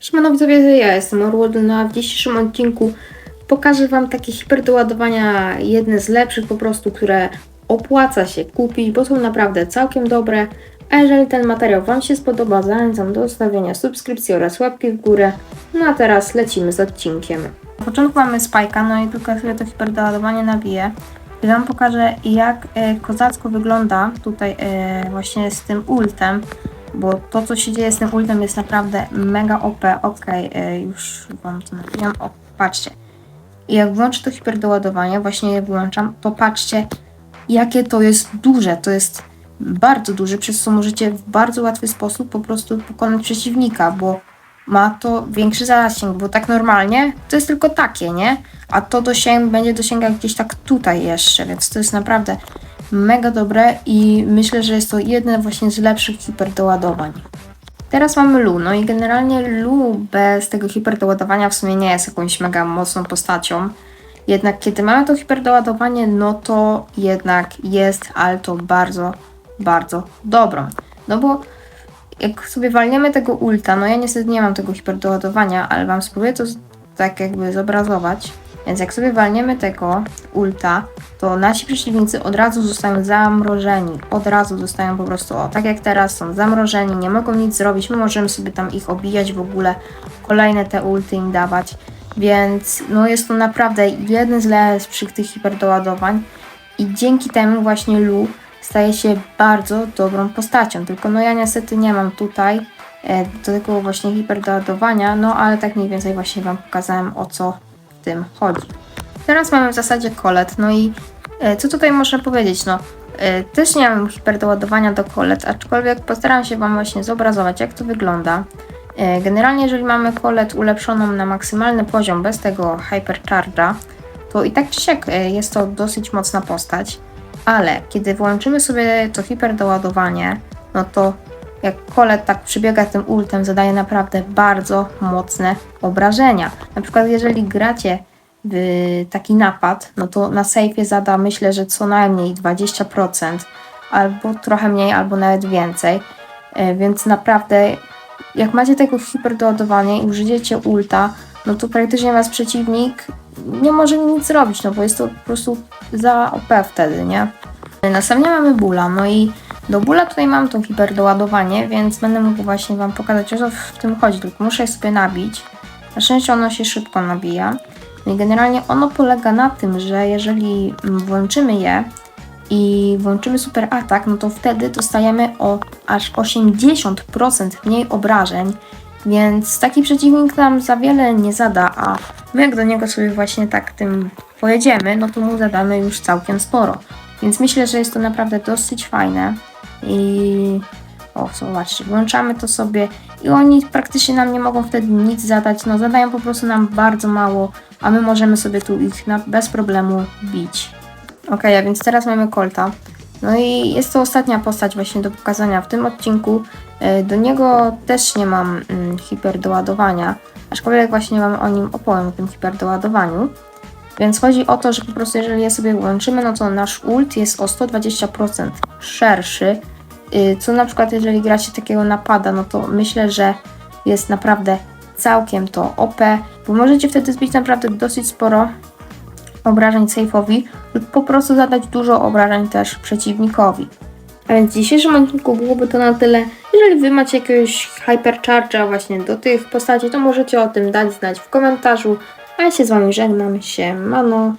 Siemano widzowie, ja jestem Orwood, no a w dzisiejszym odcinku pokażę Wam takie hiperdoładowania, jedne z lepszych po prostu, które opłaca się kupić, bo są naprawdę całkiem dobre. A jeżeli ten materiał Wam się spodoba, zachęcam do zostawienia subskrypcji oraz łapki w górę. No a teraz lecimy z odcinkiem. Na początku mamy spajka, no i tylko sobie to hiperdoładowanie nabiję. I Wam pokażę jak e, kozacko wygląda tutaj e, właśnie z tym ultem bo to, co się dzieje z tym ultem jest naprawdę mega OP. Okej, e, już wam to napisałam. O, patrzcie. I jak włączę to hiperdoładowanie, właśnie je włączam, to patrzcie, jakie to jest duże. To jest bardzo duże, przez co możecie w bardzo łatwy sposób po prostu pokonać przeciwnika, bo ma to większy zasięg, bo tak normalnie to jest tylko takie, nie? A to dosięg będzie dosięgać gdzieś tak tutaj jeszcze, więc to jest naprawdę mega dobre i myślę, że jest to jedne właśnie z lepszych hiperdoładowań. Teraz mamy Lu, no i generalnie Lu bez tego hiperdoładowania w sumie nie jest jakąś mega mocną postacią. Jednak kiedy mamy to hiperdoładowanie, no to jednak jest, ale to bardzo, bardzo dobrą. No bo jak sobie walniemy tego ulta, no ja niestety nie mam tego hiperdoładowania, ale wam spróbuję to tak jakby zobrazować. Więc jak sobie walniemy tego ulta, to nasi przeciwnicy od razu zostają zamrożeni. Od razu zostają po prostu, o, tak jak teraz, są zamrożeni, nie mogą nic zrobić. My możemy sobie tam ich obijać w ogóle, kolejne te ulty im dawać. Więc no jest to naprawdę jeden z lepszych tych hiperdoładowań. I dzięki temu właśnie Lu staje się bardzo dobrą postacią. Tylko no ja niestety nie mam tutaj e, do tego właśnie hiperdoładowania, no ale tak mniej więcej właśnie Wam pokazałem o co tym chodzi. Teraz mamy w zasadzie kolet, no i e, co tutaj można powiedzieć, no e, też nie mam hiperdoładowania do kolet, aczkolwiek postaram się Wam właśnie zobrazować jak to wygląda. E, Generalnie jeżeli mamy kolet ulepszoną na maksymalny poziom bez tego hypercharge'a, to i tak czy siak jest to dosyć mocna postać, ale kiedy włączymy sobie to hiperdoładowanie, no to jak kolet tak przybiega tym ultem, zadaje naprawdę bardzo mocne obrażenia. Na przykład jeżeli gracie w taki napad, no to na sejfie zada myślę, że co najmniej 20%, albo trochę mniej, albo nawet więcej. E, Więc naprawdę, jak macie tego hiperdoładowanie i użyjecie ulta, no to praktycznie was przeciwnik nie może nic zrobić, no bo jest to po prostu za OP wtedy, nie? Następnie mamy bóla, no i do bóla tutaj mam to hiperdoładowanie, więc będę mógł właśnie Wam pokazać o co w tym chodzi, tylko muszę je sobie nabić. Na szczęście ono się szybko nabija. No i generalnie ono polega na tym, że jeżeli włączymy je i włączymy super atak, no to wtedy dostajemy o aż 80% mniej obrażeń, więc taki przeciwnik nam za wiele nie zada, a my jak do niego sobie właśnie tak tym pojedziemy, no to mu zadamy już całkiem sporo. Więc myślę, że jest to naprawdę dosyć fajne i o, zobaczcie, włączamy to sobie i oni praktycznie nam nie mogą wtedy nic zadać, no zadają po prostu nam bardzo mało, a my możemy sobie tu ich na, bez problemu bić. Ok, a więc teraz mamy Colta. No i jest to ostatnia postać właśnie do pokazania w tym odcinku. E, Do niego też nie mam mm, hiperdoładowania, aczkolwiek właśnie Wam o nim opowiem, o tym hiperdoładowaniu. Więc chodzi o to, że po prostu jeżeli je sobie włączymy, no to nasz ult jest o 120% szerszy, y, co na przykład jeżeli gracie takiego napada, no to myślę, że jest naprawdę całkiem to OP, bo możecie wtedy zbić naprawdę dosyć sporo obrażeń safe'owi lub po prostu zadać dużo obrażeń też przeciwnikowi. A więc w dzisiejszym odcinku byłoby to na tyle. Jeżeli Wy macie jakiegoś hypercharge'a właśnie do tych postaci, to możecie o tym dać znać w komentarzu. A ja się z Wami żegnam. Siemano.